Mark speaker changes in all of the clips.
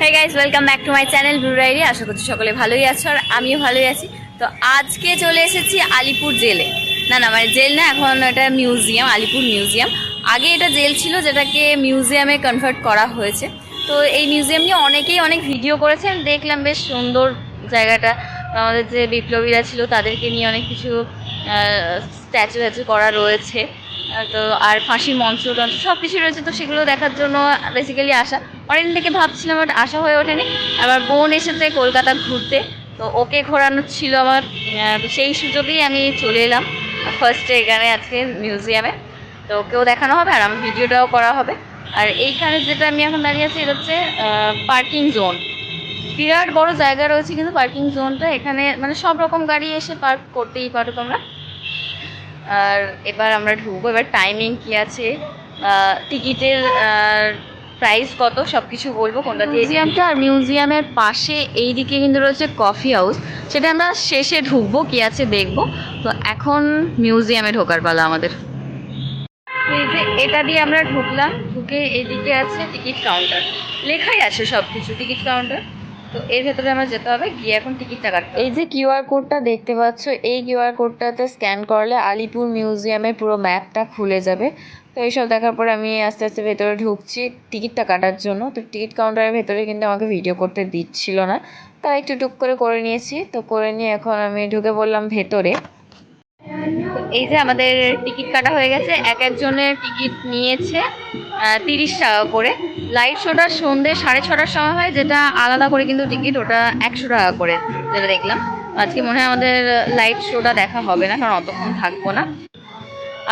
Speaker 1: Hey guys welcome back to my channel blue diary আশা করছি সকলে ভালোই আছো আর আমিও ভালোই আছি। তো আজকে চলে এসেছি আলিপুর জেলে। না না মানে জেল না, এখন এটা মিউজিয়াম, আলিপুর মিউজিয়াম। আগে এটা জেল ছিল, যেটাকে মিউজিয়ামে কনভার্ট করা হয়েছে। তো এই মিউজিয়াম নিয়ে অনেকেই অনেক ভিডিও করেছেন দেখলাম বেশ সুন্দর জায়গাটা। আমাদের যে বিপ্লবীরা ছিল, তাদেরকে নিয়ে অনেক কিছু স্ট্যাচু ট্যাচু করা রয়েছে। তো আর ফাঁসির মঞ্চ টঞ্চ সব কিছু রয়েছে, তো সেগুলো দেখার জন্য বেসিক্যালি আসা। অনেকদিন থেকে ভাবছিলাম বাট আশা হয়ে ওঠেনি। আমার বোন এসেছে কলকাতা ঘুরতে, তো ওকে ঘোরানো ছিল আমার সেই সুযোগেই আমি চলে এলাম ফার্স্টে এখানে আজকে মিউজিয়ামে তো ওকেও দেখানো হবে আর আমার ভিডিওটাও করা হবে। আর এইখানে যেটা আমি এখন দাঁড়িয়ে আছি, এটা হচ্ছে পার্কিং জোন বিরাট বড় জায়গা রয়েছে, কিন্তু পার্কিং জোনটা এখানে মানে সব রকম গাড়ি এসে পার্ক করতেই পারো তোমরা। আর এবার আমরা ঢুকবো। এবার টাইমিং কি আছে? টিকিটের প্রাইস কত? সব কিছু বলব কোনটা মিউজিয়ামটা আর মিউজিয়ামের পাশে এই দিকে কিন্তু রয়েছে কফি হাউস। সেটা আমরা শেষে ঢুকবো কি আছে দেখব। তো এখন মিউজিয়ামে ঢোকার পালা আমাদের। এই যে এটা দিয়ে আমরা ঢুকলাম ঢুকে এদিকে আছে টিকিট কাউন্টার। লেখাই আছে সব কিছু টিকিট কাউন্টার। তো এর ভেতরে আমার যেতে হবে গিয়ে এখন টিকিটটা কাটতে এই যে কিউআর কোডটা দেখতে পাচ্ছ এই কিউআর কোডটাতে স্ক্যান করলে আলিপুর মিউজিয়ামের পুরো ম্যাপটা খুলে যাবে। তো এইসব দেখার পরে আমি আস্তে আস্তে ভেতরে ঢুকছি টিকিটটা কাটার জন্য। তো টিকিট কাউন্টারের ভেতরে কিন্তু আমাকে ভিডিও করতে দিচ্ছিল না। তাই একটু টুক করে করে নিয়েছি। তো করে নিয়ে এখন আমি ঢুকে পড়লাম ভেতরে। এই যে আমাদের টিকিট কাটা হয়ে গেছে। এক একজনের টিকিট নিয়েছে তিরিশ টাকা করে। লাইট শোটা সন্ধ্যে সাড়ে ছটার সময় হয়, যেটা আলাদা করে কিন্তু টিকিট, ওটা একশো টাকা করে, যেটা দেখলাম। আজকে মনে হয় আমাদের লাইট শোটা দেখা হবে না, কারণ অতক্ষণ থাকব না।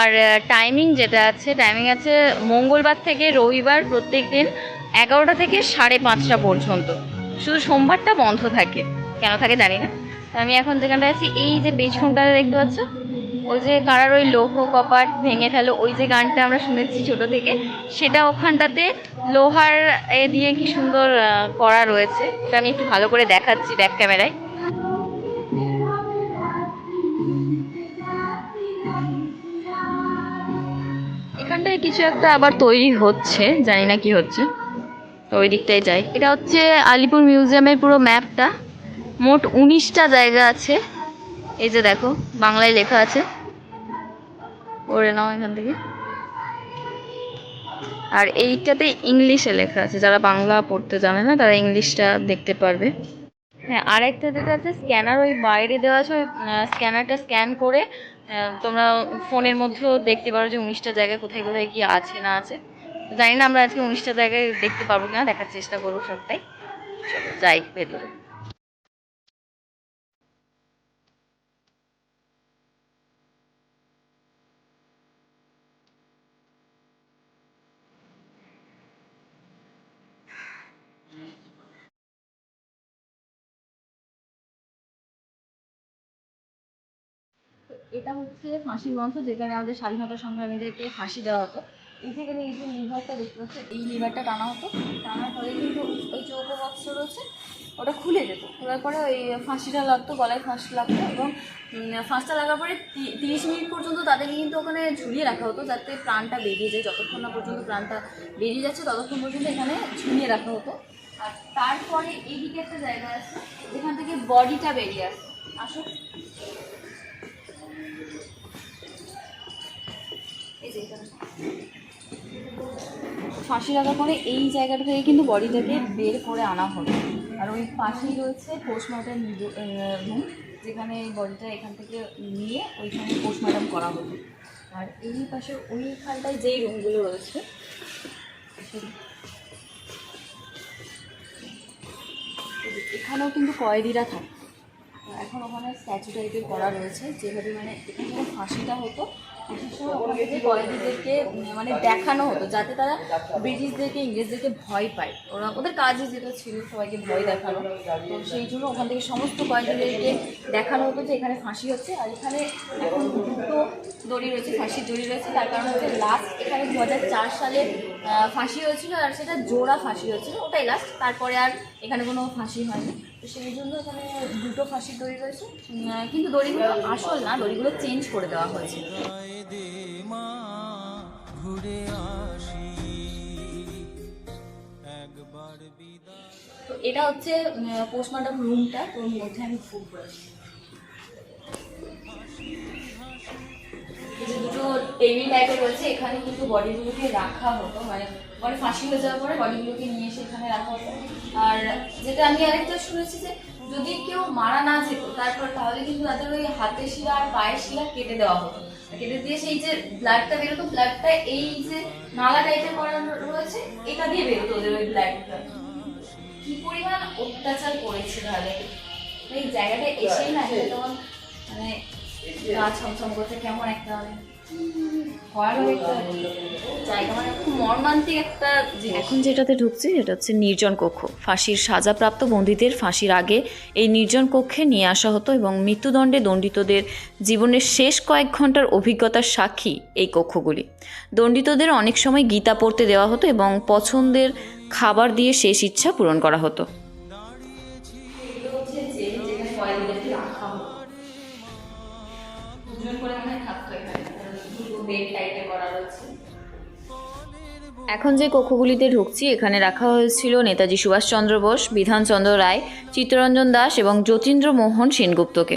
Speaker 1: আর টাইমিং যেটা আছে টাইমিং আছে মঙ্গলবার থেকে রবিবার প্রত্যেক দিন এগারোটা থেকে সাড়ে পাঁচটা পর্যন্ত। শুধু সোমবারটা বন্ধ থাকে। কেন থাকে জানি না। আমি এখন যেখানটায় আছি, এই যে পেছনটাতে দেখতে পাচ্ছ, ওই যে কারার ওই লৌহ কপাট ভেঙে ফেলো, ওই যে গানটা আমরা শুনেছি ছোট থেকে, সেটা ওখানটাতে লোহার এ দিয়ে কি সুন্দর করা রয়েছে। এটা আমি একটু ভালো করে দেখাচ্ছি ব্যাক ক্যামেরায় এখানটায় কিছু একটা আবার তৈরি হচ্ছে, জানি না কি হচ্ছে। তো ওই দিকটায় যাই। এটা হচ্ছে আলিপুর মিউজিয়ামের পুরো ম্যাপটা। মোট উনিশটা জায়গা আছে। এই যে দেখো, বাংলায় লেখা আছে। পড়ে নাও এখান থেকে। আর এইটাতে ইংলিশে লেখা আছে। যারা বাংলা পড়তে জানে না, তারা ইংলিশটা দেখতে পারবে। হ্যাঁ আর একটা যেটা আছে, স্ক্যানার ওই বাইরে দেওয়া আছে। ওই স্ক্যানারটা স্ক্যান করে তোমরা ফোনের মধ্যেও দেখতে পারো যে উনিশটা জায়গায় কোথায় কোথায় কি আছে না আছে। জানি না আমরা আজকে উনিশটা জায়গায় দেখতে পারব কিনা, দেখার চেষ্টা করব সবটাই। যাই ভেতরে এটা হচ্ছে ফাঁসির মঞ্চ যেখানে আমাদের স্বাধীনতা সংগ্রামীদেরকে ফাঁসি দেওয়া হতো। এই যেখানে এই যে লিভারটা দেখতে পাচ্ছ, এই লিভারটা টানা হতো। টানার ফলে কিন্তু ওই চৌকো বক্স রয়েছে, ওটা খুলে যেত। খোলার পরে ওই ফাঁসিটা লাগতো, গলায় ফাঁস লাগতো এবং ফাঁসটা লাগার পরে তিরিশ মিনিট পর্যন্ত তাদেরকে কিন্তু ওখানে ঝুলিয়ে রাখা হতো, যাতে প্রাণটা বেরিয়ে যায়। যতক্ষণ না পর্যন্ত প্রাণটা বেরিয়ে যাচ্ছে, ততক্ষণ পর্যন্ত এখানে ঝুলিয়ে রাখা হতো। আর তারপরে এইদিকে একটা জায়গা আছে, যেখান থেকে বডিটা বেরিয়ে আসে। আসো। ফাঁসি লাগার পরে এই জায়গাটা থেকে কিন্তু বডিটাকে বের করে আনা হবে আর ওই পাশেই রয়েছে পোস্টমর্টম রুম যেখানে এই বডিটা এখান থেকে নিয়ে ওইখানে পোস্টমর্টম করা হবে আর এই পাশে ওইখানটায় যেই রুমগুলো রয়েছে এখানেও কিন্তু কয়েদিরা থাকে। এখন ওখানে স্ট্যাচু টাইপের করা রয়েছে। যেভাবে মানে এখানে ফাঁসিটা হতো কয়েদিদেরকে মানে দেখানো হতো, যাতে তারা ব্রিটিশদেরকে, ইংরেজদেরকে ভয় পায়। ওরা ওদের কাজই যেটা ছিল, সবাইকে ভয় দেখানো। তো সেই জন্য ওখান থেকে সমস্ত কয়েদিদেরকে দেখানো হতো যে এখানে ফাঁসি হচ্ছে, আর এখানে এখন দুটো দড়ি রয়েছে, ফাঁসির দড়ি রয়েছে। তার কারণ হচ্ছে লাস্ট এখানে দু হাজার চার সালে ফাঁসি হয়েছিল, আর সেটা জোড়া ফাঁসি হয়েছিল, ওটাই লাস্ট তারপরে আর এখানে কোনো ফাঁসি হয়নি। তো সেই জন্য এখানে দুটো ফাঁসির দড়ি রয়েছে। কিন্তু দড়িগুলো আসল না দড়িগুলো চেঞ্জ করে দেওয়া হয়েছে।
Speaker 2: মা ঘুরে আসি। একবার বিদায়।
Speaker 1: এটা হচ্ছে পোস্টমর্টম রুমটা তোর মধ্যে আমি ফুল এই দুটো টেবিল টাইপের রয়েছে এখানে কিন্তু বডিগুলোকে রাখা হতো মানে বডি ফাঁসি হয়ে যাওয়ার পরে বডিগুলোকে নিয়ে এসে এখানে রাখা হতো। আর যেটা আমি আরেকটা শুনেছি যে যদি কেউ মারা না যেত তারপর তাহলে কিন্তু তাদের ওই হাতের শিরা আর পায়ের শিরা কেটে দেওয়া হতো। কেটে দিয়ে সেই যে ব্লাডটা বেরোতো ব্লাডটা এই যে নালা টাইপের করা রয়েছে এটা দিয়ে বেরোতো ওদের ওই ব্লাডটা কি পরিমাণ অত্যাচার করেছে তাহলে? এই জায়গাটা এসেই না তখন মানে মানে
Speaker 3: এখন যেটাতে ঢুকছি, সেটা হচ্ছে নির্জন কক্ষ। ফাঁসির সাজাপ্রাপ্ত বন্দীদের ফাঁসির আগে এই নির্জন কক্ষে নিয়ে আসা হতো এবং মৃত্যুদণ্ডে দণ্ডিতদের জীবনের শেষ কয়েক ঘণ্টার অভিজ্ঞতার সাক্ষী এই কক্ষগুলি। দণ্ডিতদের অনেক সময় গীতা পড়তে দেওয়া হতো এবং পছন্দের খাবার দিয়ে শেষ ইচ্ছা পূরণ করা হতো।
Speaker 1: টাইপে করা এখন
Speaker 3: যে কক্ষগুলিতে ঢুকছি, এখানে রাখা হয়েছিল নেতাজি সুভাষচন্দ্র বোস, বিধানচন্দ্র রায়, চিত্তরঞ্জন দাস এবং যতীন্দ্র মোহন সেনগুপ্তকে।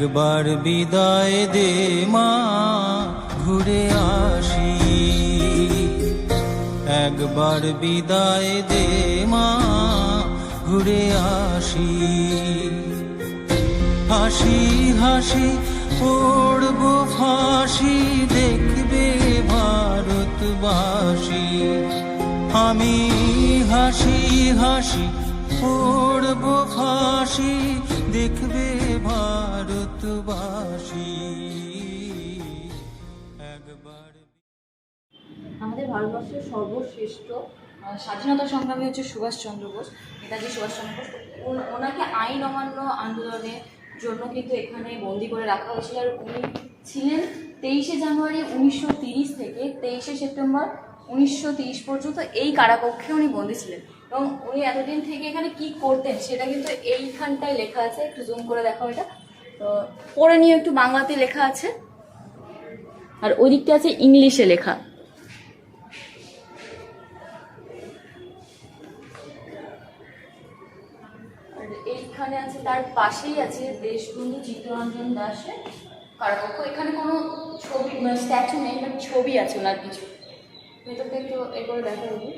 Speaker 2: একবার বিদায় দে মা, ঘুরে আসি। একবার বিদায় দে মা, ঘুরে আসি। হাসি হাসি, পড়ব ফাঁসি, দেখবে ভারতবাসী। আমি হাসি হাসি, পড়ব ফাঁসি, দেখবে ভারতবাসী। একবার
Speaker 1: আমাদের ভারতবর্ষের সর্বশ্রেষ্ঠ স্বাধীনতা সংগ্রামী হচ্ছে সুভাষচন্দ্র বোস, নেতাজি সুভাষচন্দ্র বোস। ওন- ওনাকে আইন অমান্য আন্দোলনের জন্য কিন্তু এখানে বন্দি করে রাখা হয়েছিল। আর উনি ছিলেন তেইশে জানুয়ারি উনিশশো তিরিশ থেকে তেইশে সেপ্টেম্বর উনিশশো তিরিশ পর্যন্ত এই কারাকক্ষে উনি বন্দি ছিলেন। এবং উনি এতদিন থেকে এখানে কি করতেন সেটা কিন্তু এইখানটায় লেখা আছে। একটু জুম করে দেখো এটা। তো পড়ে নিয়ে একটু বাংলাতে লেখা আছে। আর ওই দিকটা আছে ইংলিশে লেখা। এইখানে আছে, তার পাশেই আছে দেশবন্ধু চিত্তরঞ্জন দাসের কারাকক্ষ। এখানে কোনো ছবি স্ট্যাচু নেই বাট ছবি আছে ওনার কিছু ভেতরটা একটু এ দেখা যাবে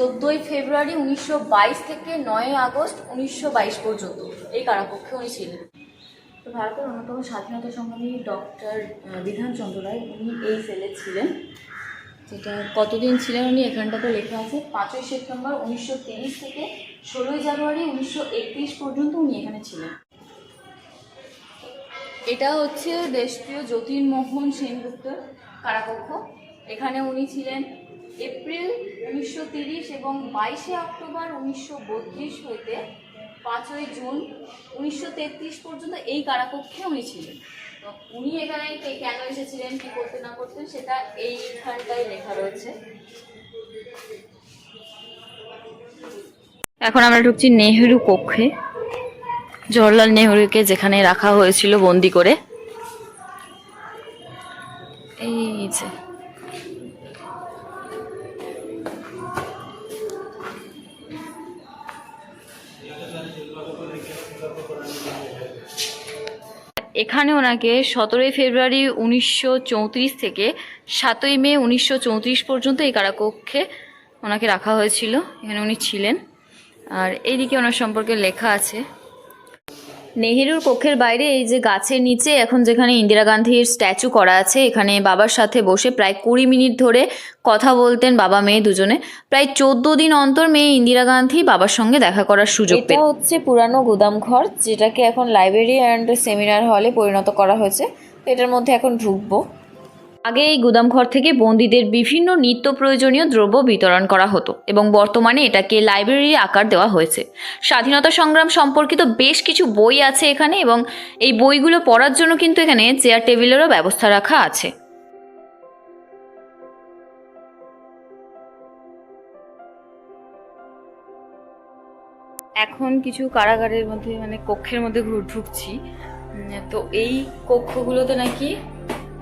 Speaker 1: চোদ্দোই ফেব্রুয়ারি উনিশশো বাইশ থেকে নয় আগস্ট উনিশশো বাইশ পর্যন্ত। এই কারাকক্ষে উনি ছিলেন। তো ভারতের অন্যতম স্বাধীনতা সংগ্রামী ডক্টর বিধানচন্দ্র রায়, উনি এই সেলে ছিলেন। যেটা কতদিন ছিলেন উনি এখানটাতে লেখা আছে? পাঁচই সেপ্টেম্বর উনিশশো থেকে ষোলোই জানুয়ারি উনিশশো একত্রিশ পর্যন্ত উনি এখানে ছিলেন। এটা হচ্ছে দেশপ্রিয় জ্যোতির্মোহন সেনগুপ্তর কারাকক্ষ। এখানে উনি ছিলেন এপ্রিল উনিশশো তিরিশ এবং বাইশে অক্টোবর উনিশশো বত্রিশ হইতে পাঁচই জুন উনিশশো তেত্রিশ পর্যন্ত এই কারাকক্ষে উনি ছিলেন। উনি এখানে কে- কেন এসেছিলেন, কি করতে না করতেন সেটা এইখানটায় লেখা রয়েছে।
Speaker 3: এখন আমরা ঢুকছি নেহেরু কক্ষে। জওহরলাল নেহরুকে যেখানে রাখা হয়েছিল বন্দি করে। এই যে। এখানে ওনাকে সতেরোই ফেব্রুয়ারি উনিশশো চৌত্রিশ থেকে সাতই মে উনিশশো চৌত্রিশ পর্যন্ত এই কারাকক্ষে ওনাকে রাখা হয়েছিল। এখানে উনি ছিলেন। আর এইদিকে ওনার সম্পর্কে লেখা আছে। নেহেরুর কক্ষের বাইরে এই যে গাছের নিচে এখন যেখানে ইন্দিরা গান্ধীর স্ট্যাচু করা আছে এখানে বাবার সাথে বসে প্রায় কুড়ি মিনিট ধরে কথা বলতেন বাবা মেয়ে দুজনে। প্রায় চোদ্দ দিন অন্তর মেয়ে ইন্দিরা গান্ধী বাবার সঙ্গে দেখা করার সুযোগ এটা হচ্ছে পুরানো গুদাম ঘর যেটাকে এখন লাইব্রেরি অ্যান্ড সেমিনার হলে পরিণত করা হয়েছে। এটার মধ্যে এখন ঢুকবো।
Speaker 1: আগে এই গুদামঘর থেকে বন্দীদের বিভিন্ন নিত্য প্রয়োজনীয় দ্রব্য বিতরণ করা হতো এবং বর্তমানে এটাকে লাইব্রেরি আকার দেওয়া হয়েছে। স্বাধীনতা সংগ্রাম সম্পর্কিত বেশ কিছু বই আছে এখানে এবং এই বইগুলো পড়ার জন্য কিন্তু এখানে চেয়ার টেবিলেরও ব্যবস্থা রাখা আছে। এখন কিছু কারাগারের মধ্যে মানে কক্ষের মধ্যে ঢুকছি তো এই কক্ষগুলোতে নাকি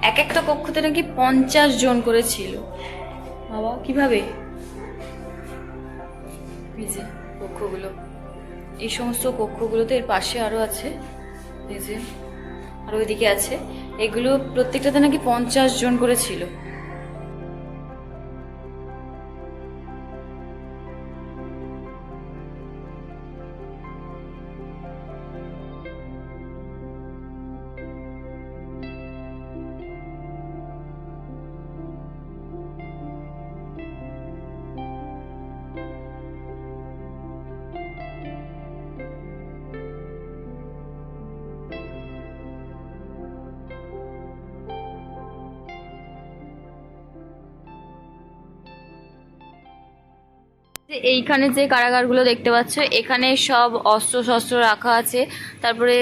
Speaker 1: এক একটা কক্ষতে নাকি পঞ্চাশ জন করে ছিল। বাবা, কীভাবে? কক্ষগুলো। এই সমস্ত কক্ষগুলোতে এর পাশে আরও আছে। আর ওইদিকে আছে। এগুলো প্রত্যেকটাতে নাকি পঞ্চাশ জন করে ছিল। এইখানে যে কারাগারগুলো দেখতে পাচ্ছ, এখানে সব অস্ত্র শস্ত্র রাখা আছে। তারপরে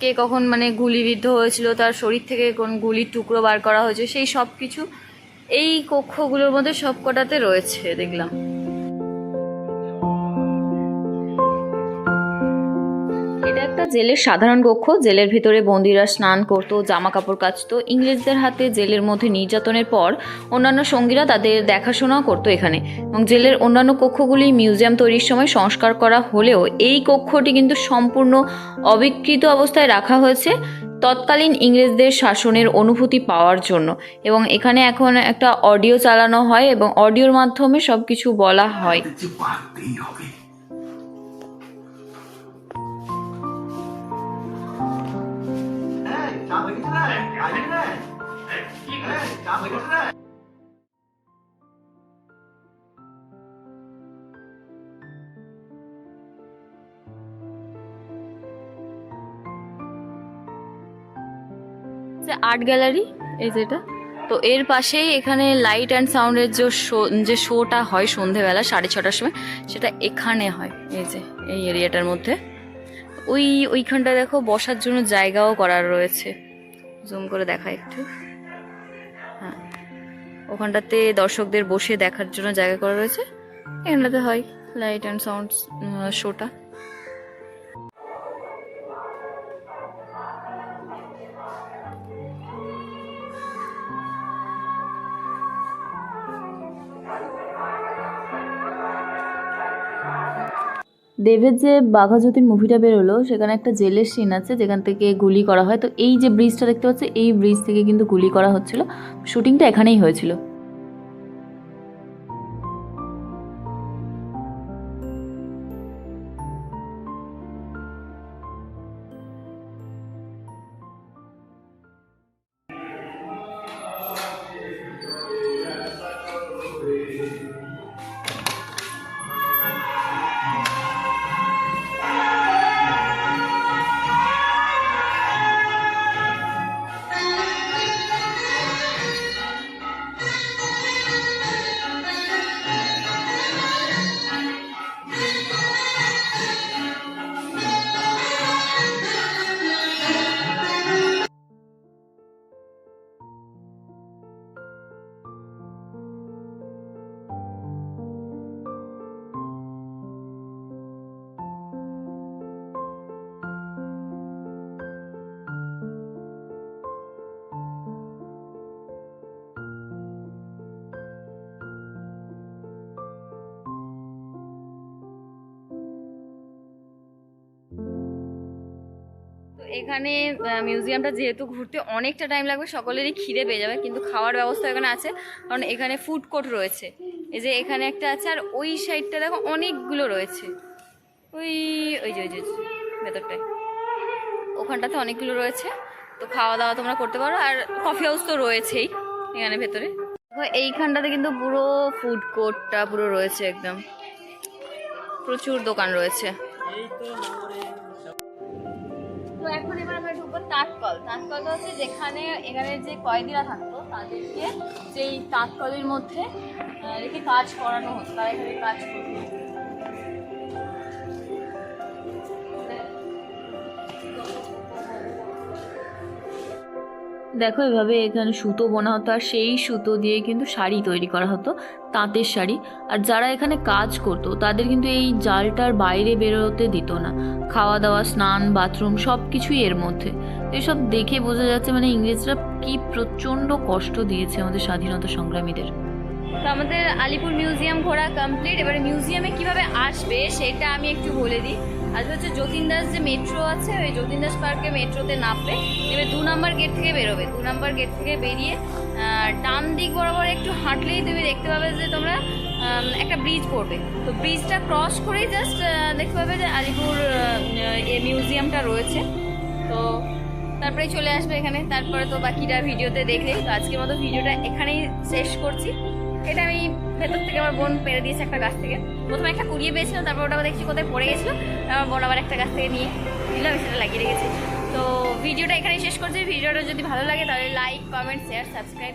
Speaker 1: কে কখন মানে গুলিবিদ্ধ হয়েছিল, তার শরীর থেকে কোন গুলির টুকরো বার করা হয়েছে, সেই সব কিছু এই কক্ষগুলোর মধ্যে সব কটাতে রয়েছে, দেখলাম। জেলের সাধারণ কক্ষ, জেলের ভিতরে বন্দিরা স্নান করতো জামা কাপড় কাচতো। ইংরেজদের হাতে জেলের মধ্যে নির্যাতনের পর অন্যান্য সঙ্গীরা তাদের দেখাশোনাও করতো এখানে। এবং জেলের অন্যান্য কক্ষগুলি মিউজিয়াম তৈরির সময় সংস্কার করা হলেও এই কক্ষটি কিন্তু সম্পূর্ণ অবিকৃত অবস্থায় রাখা হয়েছে তৎকালীন ইংরেজদের শাসনের অনুভূতি পাওয়ার জন্য। এবং এখানে এখন একটা অডিও চালানো হয় এবং অডিওর মাধ্যমে সব কিছু বলা হয় আর্ট গ্যালারি, এই যেটা তো এর পাশেই এখানে লাইট অ্যান্ড সাউন্ডের যে শো, যে শোটা হয় সন্ধেবেলা, সাড়ে ছটার সময়, সেটা এখানে হয়, এই যে, এই এরিয়াটার মধ্যে। ওই, ওইখানটা দেখো, বসার জন্য জায়গাও করার রয়েছে। জুম করে দেখা একটু। হ্যাঁ। ওখানটাতে দর্শকদের বসে দেখার জন্য জায়গা করা রয়েছে। এখানটাতে হয়, লাইট অ্যান্ড সাউন্ড শোটা। দেবের যে বাঘাজ্যোতির মুভিটা বেরোলো, সেখানে একটা জেলের সিন আছে যেখান থেকে গুলি করা হয়। তো এই যে ব্রিজটা দেখতে পাচ্ছি, এই ব্রিজ থেকে কিন্তু গুলি করা হচ্ছিল। শুটিংটা এখানেই হয়েছিল। এখানে মিউজিয়ামটা যেহেতু ঘুরতে অনেকটা টাইম লাগবে, সকলেরই খিদে পেয়ে যাবে, কিন্তু খাওয়ার ব্যবস্থা এখানে আছে। কারণ এখানে ফুড কোর্ট রয়েছে। এই যে এখানে একটা আছে, আর ওই সাইডটা দেখো, অনেকগুলো রয়েছে। ওই ওই যে ওই যে ভেতরটায়। ওখানটাতে অনেকগুলো রয়েছে। তো খাওয়া দাওয়া তোমরা করতে পারো, আর কফি হাউস তো রয়েছেই এখানে ভেতরে। এইখানটাতে কিন্তু পুরো ফুড কোর্টটা পুরো রয়েছে একদম। প্রচুর দোকান রয়েছে। এখন এবার আমরা ঢুকবো তাঁতকল। তাঁতকলটা হচ্ছে যেখানে এখানে যে কয়েদিরা থাকতো, তাদেরকে যেই তাঁতকলের মধ্যে রেখে কাজ করানো হতো, তারা এখানে কাজ করতো। দেখো এভাবে এখানে সুতো বোনা হতো আর সেই সুতো দিয়ে কিন্তু শাড়ি তৈরি করা হতো, তাঁতের শাড়ি। আর যারা এখানে কাজ করতো, তাদের কিন্তু এই জালটার বাইরে বেরোতে দিত না। খাওয়া দাওয়া স্নান, বাথরুম সব কিছুই এর মধ্যে। এসব দেখে বোঝা যাচ্ছে মানে ইংরেজরা কি প্রচণ্ড কষ্ট দিয়েছে আমাদের স্বাধীনতা সংগ্রামীদের। তো আমাদের আলিপুর মিউজিয়াম ঘোরা কমপ্লিট এবারে মিউজিয়ামে কীভাবে আসবে সেটা আমি একটু বলে দিই। আজ হচ্ছে যতীন দাস যে মেট্রো আছে, ওই যতীন দাস পার্কে মেট্রোতে নামবে। এবার দু নম্বর গেট থেকে বেরোবে। দু নম্বর গেট থেকে বেরিয়ে ডান দিক বরাবর একটু হাঁটলেই তুমি দেখতে পাবে যে তোমরা একটা ব্রিজ পড়বে। তো ব্রিজটা ক্রস করেই জাস্ট দেখতে পাবে যে আলিপুর এ মিউজিয়ামটা রয়েছে। তো তারপরে চলে আসবে এখানে। তারপরে তো বাকিটা ভিডিওতে দেখলে। তো আজকের মতো ভিডিওটা এখানেই শেষ করছি। এটা আমি ভেতর থেকে আমার বোন পেরে দিয়েছে একটা গাছ থেকে। প্রথমে একটা কুড়িয়ে পেয়েছিলাম তারপর ওটা দেখছি কোথায় পড়ে গেছিল। আমার বোন আবার একটা গাছ থেকে নিয়ে দিলাম সেটা লাগিয়ে রেখেছি। তো ভিডিওটা এখানে শেষ করছি। ভিডিওটা যদি ভালো লাগে তাহলে লাইক কমেন্ট শেয়ার সাবস্ক্রাইব